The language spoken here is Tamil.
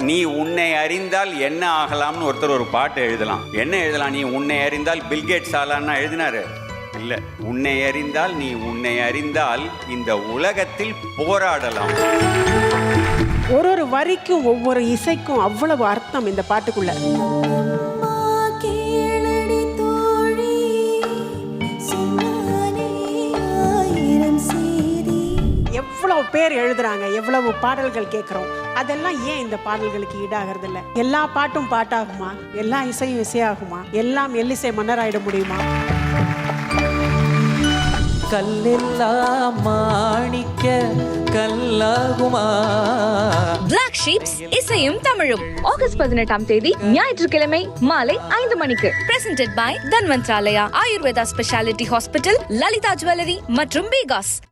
நீ உன்னை அறிந்தால் என்ன ஆகலாம்னு ஒருத்தர் ஒரு பாட்டு எழுதலாம். என்ன எழுதலாம்? நீ உன்னை அறிந்தால் பில்கேட்ஸ் ஆலான்னா எழுதினாரு. இல்ல உன்னை அறிந்தால் நீ உன்னை அறிந்தால் இந்த உலகத்தில் போராடலாம். ஒரு ஒரு வரிக்கும் ஒவ்வொரு இசைக்கும் அவ்வளவு அர்த்தம் இந்த பாட்டுக்குள்ள. எவ்வளவு பேர் எழுதுறாங்க எவ்வளவு பாடல்கள் கேட்குறோம் அதெல்லாம் ஏன் இந்த பாடல்களுக்கு ஈடாகிறது இல்ல எல்லா பாட்டும் பாட்டாகுமா? எல்லா இசையும் இசையாகுமா? எல்லாம் எல்லிசை மன்னராயிட முடியுமா? கல்லெல்லாம் மாணிக்க கல்லாகுமா? பிளாக் ஷீப்ஸ் இசையும் தமிழும். ஆகஸ்ட் பதினெட்டாம் தேதி ஞாயிற்றுக்கிழமை மாலை ஐந்து மணிக்கு. Presented by Dhanvantralaya Ayurveda speciality hospital Lalitha jewellery மற்றும் பீகாஸ்